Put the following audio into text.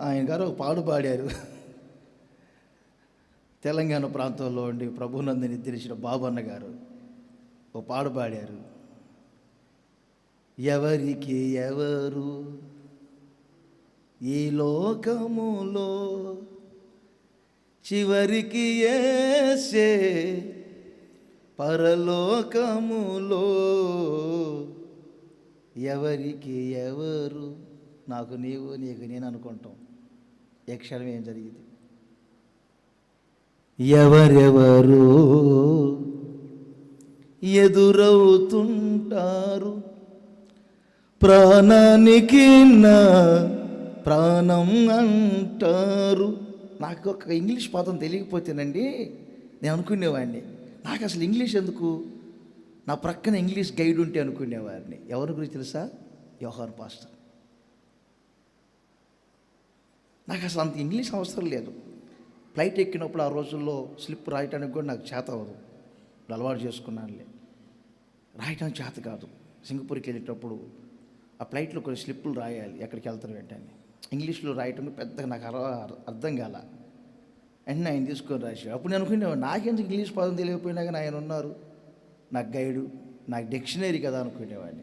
ఆయన గారు ఒక పాడు పాడారు. తెలంగాణ ప్రాంతంలో ఉండి ప్రభునందని తెలిసిన బాబన్న గారు ఓ పాడు పాడారు. ఎవరికి ఎవరు? ఈ లోకములో చివరికి ఏసే పరలోకములో ఎవరికి ఎవరు? నాకు నీవు నీకు నేను అనుకుంటాం. ఏ క్షణం ఏం జరిగింది? ఎవరెవరు ఎదురవుతుంటారు? ప్రాణానికి నా ప్రాణం అంటారు. నాకు ఒక ఇంగ్లీష్ పదం తెలియకపోతేనండి నేను అనుకునేవాడిని. నాకు అసలు ఇంగ్లీష్ ఎందుకు? నా ప్రక్కన ఇంగ్లీష్ గైడ్ ఉంటే అనుకునేవాడిని. ఎవరి గురించి తెలుసా? యోహాన్ పాస్టర్. నాకు అసలు అంత ఇంగ్లీష్ అవసరం లేదు. ఫ్లైట్ ఎక్కినప్పుడు ఆ రోజుల్లో స్లిప్ రాయటానికి కూడా నాకు చేత అవ్వదు. అలవాటు చేసుకున్నానులే. రాయటం చేత కాదు. సింగపూర్కి వెళ్ళేటప్పుడు ఆ ఫ్లైట్లో కొన్ని స్లిప్పులు రాయాలి ఎక్కడికి వెళ్తారు ఏంటని ఇంగ్లీష్లో రాయటం పెద్దగా నాకు అర- అర్థం కాల. అని ఆయన తీసుకొని రాశాడు. అప్పుడు నేను అనుకునేవాడు నాకెందుకు ఇంగ్లీష్ పదం తెలియకపోయినా కానీ ఆయన ఉన్నారు. నాకు గైడు నాకు డిక్షనరీ కదా అనుకునేవాడిని.